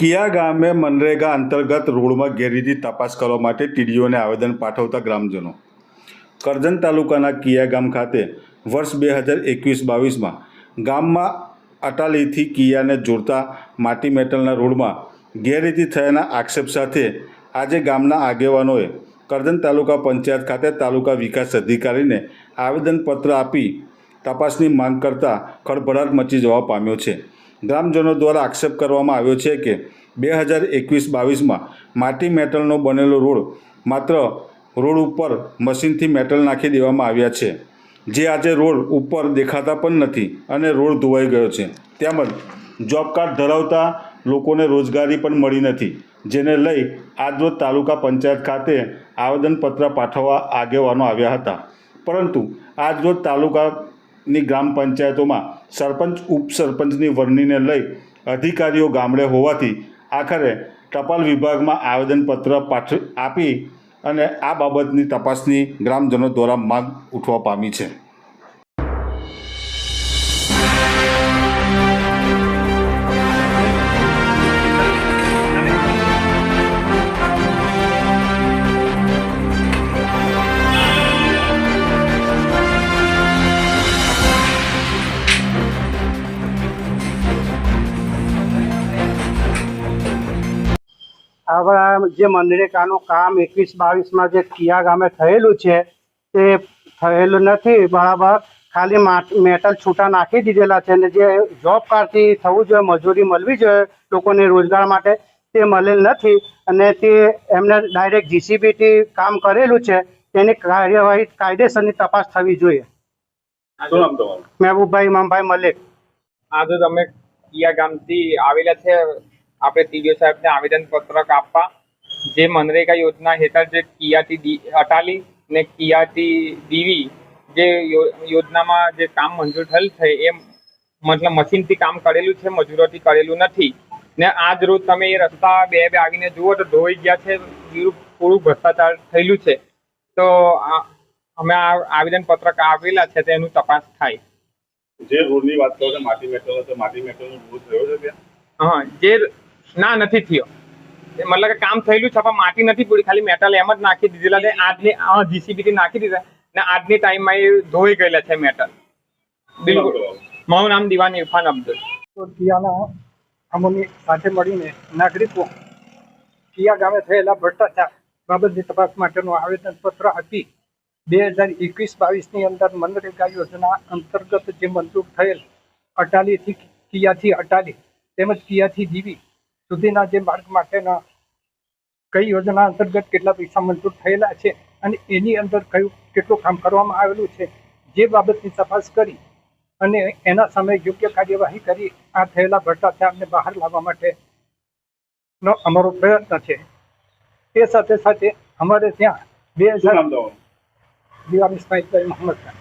કિયા ગામે મનરેગા અંતર્ગત રોડમાં ગેરરીતિ તપાસ કરવા માટે ટીડીઓને આવેદન પાઠવતા ગ્રામજનો. કરજણ તાલુકાના કિયા ગામ ખાતે વર્ષ બે હજાર એકવીસ બાવીસમાં ગામમાં અટાલીથી કિયાને જોડતા માટી મેટલના રોડમાં ગેરરીતિ થયાના આક્ષેપ સાથે આજે ગામના આગેવાનોએ કરજણ તાલુકા પંચાયત ખાતે તાલુકા વિકાસ અધિકારીને આવેદનપત્ર આપી તપાસની માંગ કરતા ખળભળાટ મચી જવા પામ્યો છે. ગ્રામજનો દ્વારા આક્ષેપ કરવામાં આવ્યો છે કે બે હજાર એકવીસ બાવીસમાં માટી મેટલનો બનેલો રોડ માત્ર રોડ ઉપર મશીનથી મેટલ નાખી દેવામાં આવ્યા છે. જે આજે રોડ ઉપર દેખાતા પણ નથી અને રોડ ધોવાઈ ગયો છે. તેમજ જોબ કાર્ડ ધરાવતા લોકોને રોજગારી પણ મળી નથી, જેને લઈ આજરોજ તાલુકા પંચાયત ખાતે આવેદનપત્ર પાઠવવા આગેવાનો આવ્યા હતા. પરંતુ આજરોજ તાલુકાની ગ્રામ પંચાયતોમાં સરપંચ, ઉપસરપંચની વરણીને લઈ અધિકારીઓ ગામડે હોવાથી આખરે ટપાલ વિભાગમાં આવેદનપત્ર પાઠ આપી અને આ બાબતની તપાસની ગ્રામજનો દ્વારા માંગ ઉઠવા પામી છે. હવે જે મનરેગાનું કામ એકવીસ બાવીસમાં જે કિયા ગામે થયેલું છે તે થયેલું નથી. બરાબર. ખાલી માટ- મેટલ છૂટા નાખી દીધેલા છે અને જે જોબ કાર્ડથી થવું જોઈએ મજૂરી મળવી જોઈએ લોકોને રોજગાર માટે તે મળેલ નથી અને તે એમને ડાયરેક્ટ જીસીબીથી કામ કરેલું છે તેની કાર્યવાહી કાયદેસરની તપાસ થવી જોઈએ. મહેબૂબભાઈ ઇમામભાઈ મલિક. આજે તમે કિયા ગામથી આવેલા છે આપણે ટીડીઓ સાહેબને આવેદન પત્રક આપવા. જે મનરેગા યોજના હેઠળ જે કિયાથી અટાલી ને કિયાથી દીવી જે યોજનામાં જે કામ મંજૂર થયેલ છે એ મતલબ મશીનથી કામ કરેલું છે મજૂરોથી કરેલું નથી. ને આજ રોજ તમે એ રસ્તા બે બે આવીને જુઓ તો ધોઈ ગયા છે થોડું ભ્રષ્ટાચાર થયેલું છે. તો અમે આ આવેદન પત્રક આવેલા છે તેનું તપાસ થાય. જે રોડની વાત કરો છો માટી મેટલ માટી મેટલનો રોડ થયો છે હા જે ના, નથી થયો. મતલબ કે કામ થયેલું છે, પણ માટી નથી પૂરી, ખાલી મેટલ એમ જ નાખી દીધેલા છે આજની જીસીબી થી નાખી દીધા ને આજની ટાઈમમાં એ ધોઈ ગયેલા છે મેટલ બિલકુલ. મારું નામ દિવાન ઇરફાન અબ્દુલ. તો કિયાના અમોની સાથે મળીને નાગરિકો કિયા ગામે થયેલા ભ્રષ્ટાચાર બાબતની તપાસ માટેનું આવેદનપત્ર આપી બે હજાર એકવીસ બાવીસની અંદર મનરેગા યોજના અંતર્ગત જે મંજૂર થયેલ અટાલીથી કિયાથી અટાલી તેમજ કિયાથી દીવી સુધીના જે માર્ગ માટેના કઈ યોજના અંતર્ગત કેટલા પૈસા મંજૂર થયેલા છે અને એની અંદર કયું કેટલું કામ કરવામાં આવેલું છે જે બાબતની તપાસ કરી અને એના સામે યોગ્ય કાર્યવાહી કરી આ થયેલા ભ્રષ્ટાચારને બહાર લાવવા માટે નો અમારો પ્રયત્ન છે. તે સાથે સાથે અમારે ત્યાં બે હજાર દિવાળી ઇસ્માઇલભાઈ મોહમ્મદ ખાન.